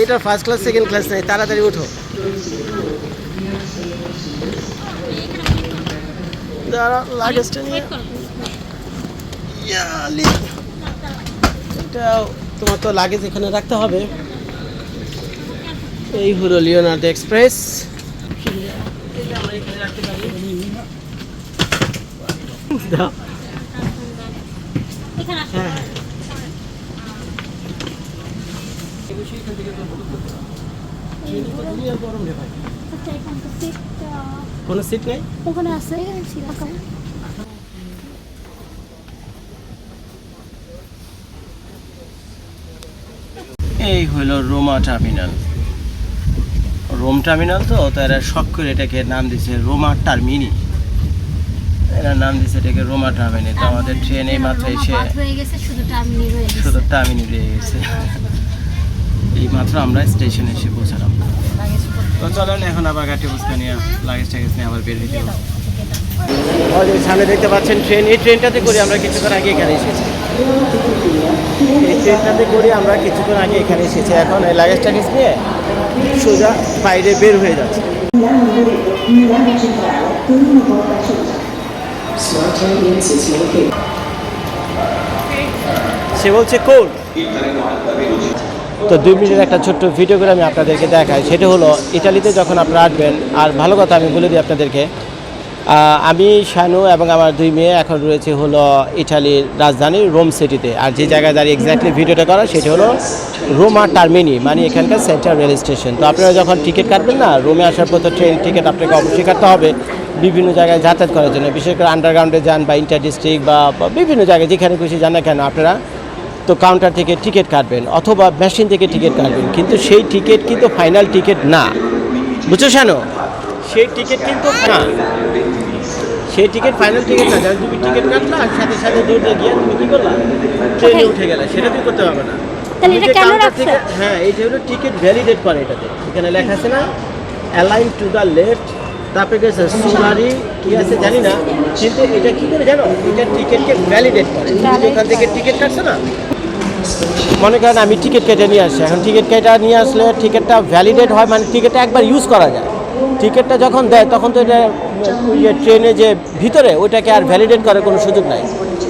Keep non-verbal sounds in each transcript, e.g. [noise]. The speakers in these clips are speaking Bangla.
এটা ফার্স্ট ক্লাস সেকেন্ড ক্লাস নেই। তাড়াতাড়ি উঠো। তোমার তো লাগেজ এখানে রাখতে হবে। এই হলো লিওনার্ড এক্সপ্রেস গরম রে ভাই কোনো সিট নেই ওখানে আছে এই হলো রোমা টার্মিনাল। রোম টার্মিনাল তো তারা শখ করে এটাকে নাম দিছে রোমা টার্মিনি। এরা নাম দিছে এটাকে রোমা টার্মিনি। তো আমাদের ট্রেন এই মাত্র এসে শুধু টার্মিনি রয়ে গেছে শুধু টার্মিনি রয়ে গেছে এই মাত্র আমরা স্টেশনে এসে পৌঁছালাম। তো চলেন এখন আবার গাড়ি অবস্থা নিয়ে লাগেজ টাগেজ নিয়ে আবার বের হয়ে যাব। সামনে দেখতে পাচ্ছেন ট্রেন এই ট্রেনটাতে করে আমরা কিছুক্ষণ আগে এখানে এসেছি। এই ট্রেনটাতে করে আমরা কিছুক্ষণ আগে এখানে এসেছি। এখন এই লাগেজ টাগেজ নিয়ে সোজা বাইরে বের হয়ে যাচ্ছে। সে বলছে কোল তো দুই মিনিটের একটা ছোট্ট ভিডিও করে আমি আপনাদেরকে দেখাই। সেটা হলো ইটালিতে যখন আপনারা আসবেন, আর ভালো কথা আমি বলে দিই আপনাদেরকে আমি শানু এবং আমার দুই মেয়ে এখন রয়েছে হলো ইটালির রাজধানী রোম সিটিতে। আর যে জায়গায় দাঁড়িয়ে এক্স্যাক্টলি ভিডিওটা করা সেটা হলো রোমা টার্মিনি মানে এখানকার সেন্ট্রাল রেল স্টেশন তো আপনারা যখন টিকিট কাটবেন না, রোমে আসার পর তো ট্রেন টিকিট আপনাকে অবশ্যই কাটতে হবে। বিভিন্ন জায়গায় যাতায়াত করার জন্য, বিশেষ করে আন্ডারগ্রাউন্ডে যান বা ইন্টার ডিস্ট্রিক্ট বা বিভিন্ন জায়গায় যেখানে খুশি যান না কেন, আপনারা তো কাউন্টার থেকে টিকিট কাটবেন অথবা মেশিন থেকে টিকিট কাটবেন। কিন্তু সেই টিকিট কিন্তু ফাইনাল টিকিট না। বুঝছ শানো? সেই টিকিট কিন্তু না। সেই টিকিট ফাইনাল টিকিট না। যারা তুমি টিকিট কাটলা আর সাথে সাথে দৌড়ে গিয়ে তুমি কি করলা? ট্রেনে উঠে গেলে। সেটা তুমি করতে পারবে না। যে হ্যাঁ এইটা হলো টিকিট ভ্যালিডেট করে এটাতে। এখানে লেখা আছে না অ্যালাইন টু দ্য লেফট তারপরে গেছে কি আছে জানি না। কিন্তু এটা কি করে জানো? এটা টিকিটকে ভ্যালিডেট করে। ওখান থেকে টিকিট কাটছো না মনে করেন আমি টিকিট কেটে নিয়ে আসছি এখন টিকিট কেটে নিয়ে আসলে টিকিটটা ভ্যালিডেট হয় মানে টিকিটটা একবার ইউজ করা যায়। টিকিটটা যখন দেয়, তখন তো এটা ইয়ে ট্রেনে যে ভিতরে, ওইটাকে আর ভ্যালিডেট করার কোনো সুযোগ নাই।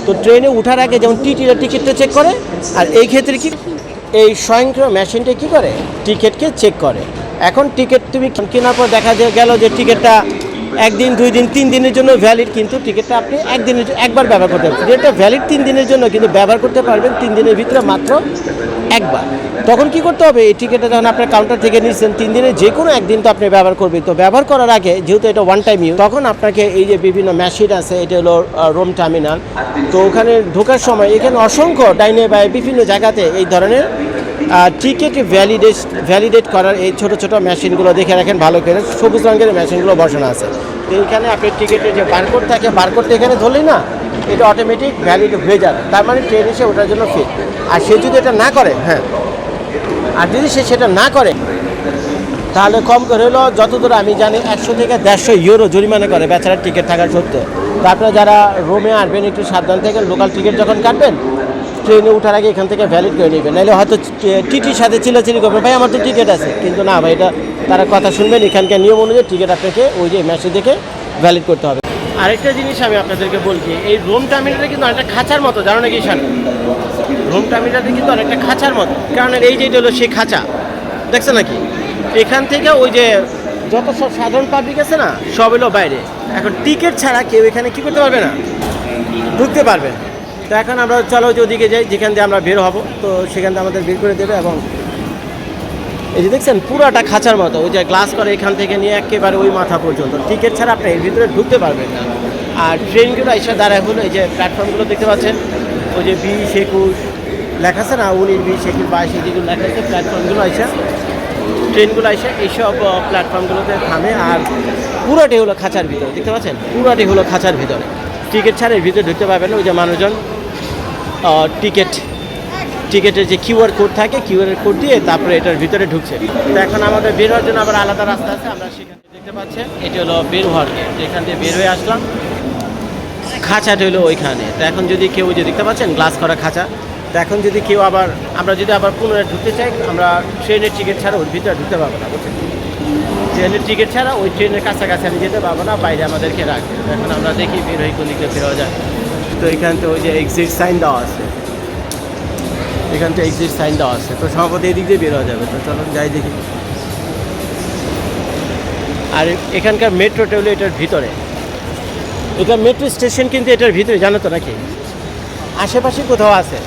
তো ট্রেনে ওঠার আগে যেমন টিটিটা টিকিটটা চেক করে, আর এই ক্ষেত্রে কি, এই স্বয়ংক্রিয় মেশিনটা কি করে? টিকিটকে চেক করে। এখন টিকিট তুমি কেনার পর দেখা গেল যে টিকিটটা একদিন, দুই দিন, তিন দিনের জন্য ভ্যালিড কিন্তু টিকিটটা আপনি একদিনের একবার ব্যবহার করতে পারবেন। যেটা ভ্যালিড তিন দিনের জন্য কিন্তু ব্যবহার করতে পারবেন, তিন দিনের ভিতরে মাত্র একবার। তখন কি করতে হবে? এই টিকিটটা যখন আপনার কাউন্টার থেকে নিচ্ছেন, তিন দিনে যে কোনো একদিন তো আপনি ব্যবহার করবেন। তো ব্যবহার করার আগে যেহেতু এটা ওয়ান টাইম ইউজ তখন আপনাকে এই যে বিভিন্ন মেশিন আছে, এটা হলো রোম টার্মিনাল তো ওখানে ঢোকার সময় এখানে অসংখ্য ডাইনে বাই বিভিন্ন জায়গাতে এই ধরনের টিকিট ভ্যালিডেট ভ্যালিডেট করার এই ছোট ছোট মেশিনগুলো দেখে রাখেন, ভালো করে সবুজ রঙের মেশিনগুলো বসানো আছে। তো এইখানে আপনি টিকিটের যে বারকোড থাকে বারকোডটা এখানে ধরলেই না, এটা অটোমেটিক ভ্যালিড হয়ে যাবে। তার মানে ট্রেন এসে ওটার জন্য ফিট আর সে যদি এটা না করে হ্যাঁ আর যদি সে সেটা না করে, তাহলে কম করে হলো যতদূর আমি জানি, একশো থেকে দেড়শো ইউরো জরিমানা করে বেচারার টিকিট থাকার সত্ত্বেও। তারপরে যারা রোমে আসবেন, একটু সাবধান থেকে লোকাল টিকিট যখন কাটবেন ট্রেনে ওঠার আগে এখান থেকে ভ্যালিড করে নেবেন। নাহলে হয়তো টিটির সাথে চিলাচিলি করবেন। ভাই, আমার তো টিকিট আছে। কিন্তু না, ভাই, এটা তারা কথা শুনবেন। এখানকার নিয়ম অনুযায়ী টিকিট আপনাকে ওই যে মেসেজ দেখে ভ্যালিড করতে হবে। আরেকটা জিনিস আমি আপনাদেরকে বলছি, এই রোম টার্মিনালটা কিন্তু অনেকটা খাঁচার মতো, জানো নাকি ঈশান? রোম টার্মিনালটা কিন্তু অনেকটা খাঁচার মতো। কারণ এই যে হলো সেই খাঁচা, দেখছ নাকি? এখান থেকে ওই যে যত সব সাধারণ পাবলিক আছে না, সব হলো বাইরে। এখন টিকিট ছাড়া কেউ এখানে কি করতে পারবে না? ঢুকতে পারবে। তো এখন আমরা চলো যে ওদিকে যাই, যেখান দিয়ে আমরা বের হব। তো সেখান থেকে আমাদের বের করে দেবে এবং এই যে দেখছেন, পুরাটা খাঁচার মতো, ওই যে গ্লাস করে এখান থেকে নিয়ে একেবারে ওই মাথা পর্যন্ত। টিকিট ছাড়া আপনি এর ভিতরে ঢুকতে পারবেন না। আর ট্রেনগুলো এসে দাঁড়ায় হলো, এই যে প্ল্যাটফর্মগুলো দেখতে পাচ্ছেন, ওই যে বিশ একুশ, লেখা আছে না, উনিশ, বিশ, একুশ, বাইশ যেগুলো লেখা আছে প্ল্যাটফর্মগুলো এসে ট্রেনগুলো এসে এইসব প্ল্যাটফর্মগুলোতে থামে। আর পুরোটাই হলো খাঁচার ভিতরে, দেখতে পাচ্ছেন? পুরোটাই হলো খাঁচার ভিতরে। টিকিট ছাড়া এর ভিতরে ঢুকতে পারবেন ওই যে মানুষজন। টিকিট টিকিটের যে কিউআর কোড থাকে কিউআর কোড দিয়ে তারপরে এটার ভিতরে ঢুকছে। তো এখন আমাদের বের হওয়ার জন্য আবার আলাদা রাস্তা আছে, আমরা সেখানে দেখতে পাচ্ছেন এটি হলো বের হওয়ার গেট যেখান দিয়ে বের হয়ে আসলাম। খাঁচাটা হলো ওইখানে। তো এখন যদি কেউ যে দেখতে পাচ্ছেন গ্লাস করা খাঁচা। তো এখন যদি কেউ আবার, আমরা যদি আবার পুনরায় ঢুকতে চাই, আমরা ট্রেনের টিকিট ছাড়া ওর ভিতরে ঢুকতে পারব না ট্রেনের টিকিট ছাড়া ওই ট্রেনের কাছাকাছি আমি যেতে পারব না, বাইরে আমাদেরকে রাখবে। এখন আমরা দেখি বের হই কোন দিকে বেরোয়া যায়। তো এখান তো ওই যে এক্সিট সাইন দেওয়া আছে। এখান তো এক্সিট সাইন দেওয়া আছে। তো সম্ভবত এই দিক দিয়ে বেরোয়া যাবে। তো চলুন যাই দেখি। আর এখানকার মেট্রোটা হলো এটার ভিতরে। এটা মেট্রো স্টেশন কিন্তু এটার ভিতরে জানো তো নাকি? আশেপাশে কোথাও আছে।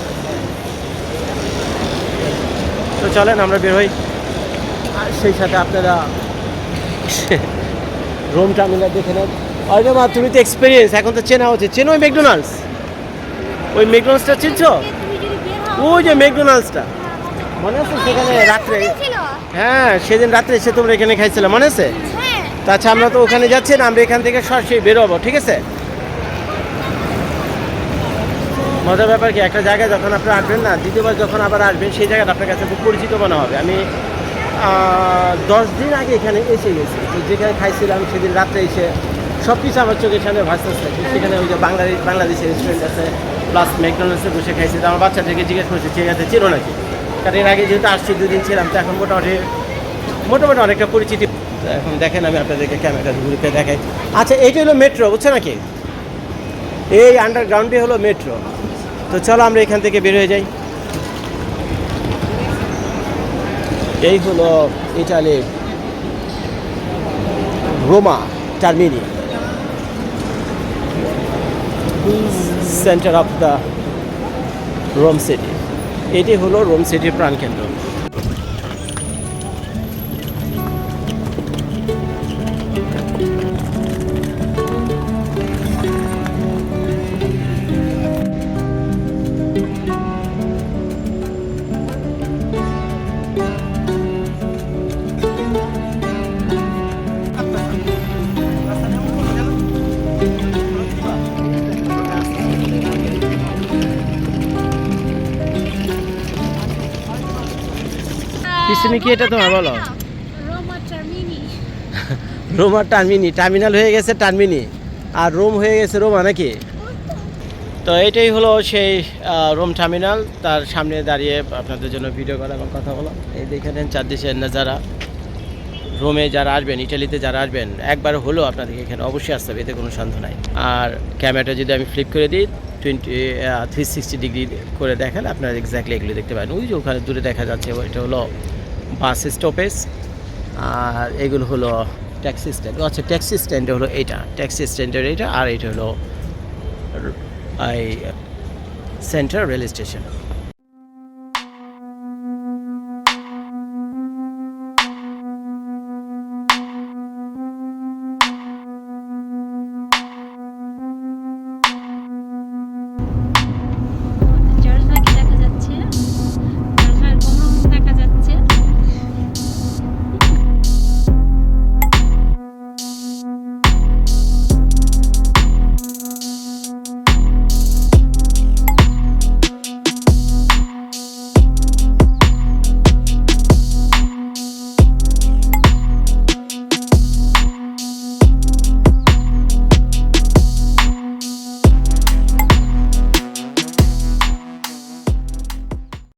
তো চলেন আমরা বের হই। আর সেই সাথে আপনারা [laughs] রোম টার্মিনাল দেখে নেন। অরে মা তুমি তো এক্সপিরিয়েন্স এখন তো চেনা হচ্ছে চেনো ওই ম্যাকডোনাল্ডস ওই ম্যাকডোনাল্ডসটা চিনছো? হও। ওই যে ম্যাকডোনাল্ডসটা মনে আছে সেখানে রাত্রে হ্যাঁ সেদিন রাত্রে এসে তোমরা এখানে খাইছিলে মনে আছে? হ্যাঁ। আচ্ছা আমরা তো ওখানে যাচ্ছি না আমরা এখান থেকে সরাসরি বেরোবো ঠিক আছে? মজার ব্যাপার কি একটা জায়গায় যখন আপনি আসবেন না দ্বিতীয়বার যখন আবার আসবেন সেই জায়গাটা আপনার কাছে খুব পরিচিত মনে হবে। আমি দশ দিন আগে এখানে এসে গেছি। যেখানে খাইছিলাম সেদিন রাত্রে এসে সব কিছু আমার চোখের সামনে ভাসতেছে। সেখানে ওই যে বাংলাদেশ বাংলাদেশের রেস্টুরেন্ট আছে প্লাস ম্যাকডোনাল্ডসে বসে খাইছি। আমার বাচ্চাদেরকে জিজ্ঞেস করছি ঠিক আছে চিনো নাকি? কারণ এর আগে যেহেতু আসছি, দুদিন ছিলাম, তো এখন মোটামুটি মোটামুটি অনেকটা পরিচিতি। এখন দেখেন, আমি আপনাদেরকে ক্যামেরা ঘুরিতে দেখাই। আচ্ছা এইটা হলো মেট্রো বুঝছ নাকি? এই আন্ডারগ্রাউন্ডে হলো মেট্রো তো চলো আমরা এখান থেকে বের হয়ে যাই। এই হলো ইটালির Roma Termini. Centre of the Rome city এটি হলো রোম সিটির প্রাণকেন্দ্র। পিছনে কি এটা তোমার বলো? রোমা রোমা [laughs] টার্মিনি টার্মিনাল হয়ে গেছে টার্মিনি। আর রোম হয়ে গেছে রোমা নাকি? তো এটাই হলো সেই রোম টার্মিনাল। তার সামনে দাঁড়িয়ে আপনাদের জন্য ভিডিও করা এবং কথা বলা। এই দেখে নেন চারদিশের যারা রোমে যারা আসবেন ইটালিতে যারা আসবেন একবার হলেও আপনাদেরকে এখানে অবশ্যই আসতে হবে এতে কোনো সন্দেহ নাই। আর ক্যামেরাটা যদি আমি ফ্লিপ করে দিই টোয়েন্টি থ্রি সিক্সটি ডিগ্রি করে দেখালে আপনারা এক্স্যাক্টলি এগুলো দেখতে পারেন। ওই যে ওখানে দূরে দেখা যাচ্ছে ওইটা হলো বাস স্টপেজ, আর এগুলো হলো ট্যাক্সি স্ট্যান্ড। আচ্ছা ট্যাক্সি স্ট্যান্ডে হলো এটা ট্যাক্সি স্ট্যান্ডের এটা আর এটা হলো এই, সেন্ট্রাল রেল স্টেশন।